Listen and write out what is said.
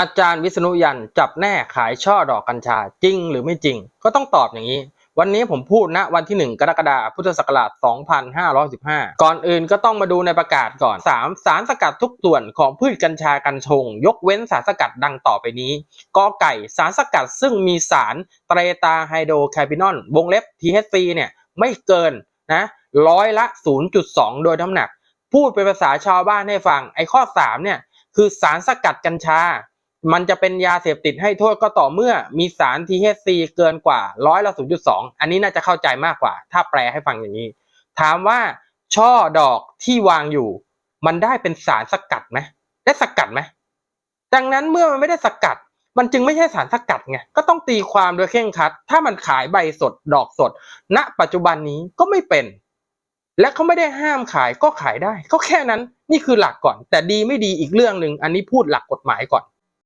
อาจารย์วิษณุยันจับแน่ขายช่อดอกกัญชาจริงหรือไม่จริง ก็ต้องตอบอย่างนี้ วันนี้ผมพูดณวันที่ 1 กรกฎาคมพุทธศักราช 2515 ก่อนอื่นก็ต้องมาดูในประกาศก่อน 3. สารสกัดทุกส่วนของพืชกัญชากัญชง ยกเว้นสารสกัดดังต่อไปนี้กอไก่สารสกัดซึ่งมีสารเตรตาไฮโดรแคปินอลวงเล็บ THC เนี่ยไม่เกินนะร้อยละ 0.2 โดยน้ำหนัก พูดเป็นภาษาชาวบ้านให้ฟังไอ้ข้อ 3 เนี่ยคือสารสกัดกัญชา มันจะเป็นยาเสพติดให้โทษก็ต่อเมื่อมีสาร THC เกินกว่าร้อยละ0.2 อันนี้น่าจะเข้าใจมากกว่า ถ้าแปลให้ฟังอย่างนี้ ถามว่าช่อดอกที่วางอยู่ มันได้เป็นสารสกัดไหมได้สกัดไหมดังนั้นเมื่อมันไม่ได้สกัด มันจึงไม่ใช่สารสกัดไงก็ต้องตีความโดยเคร่งครัด ถ้ามันขายใบสดดอกสด ณ ปัจจุบันนี้ก็ไม่เป็น และเขาไม่ได้ห้ามขายก็ขายได้ก็แค่นั้นนี่คือหลักก่อน แต่ดีไม่ดีอีกเรื่องหนึ่งอันนี้พูดหลักกฎหมายก่อน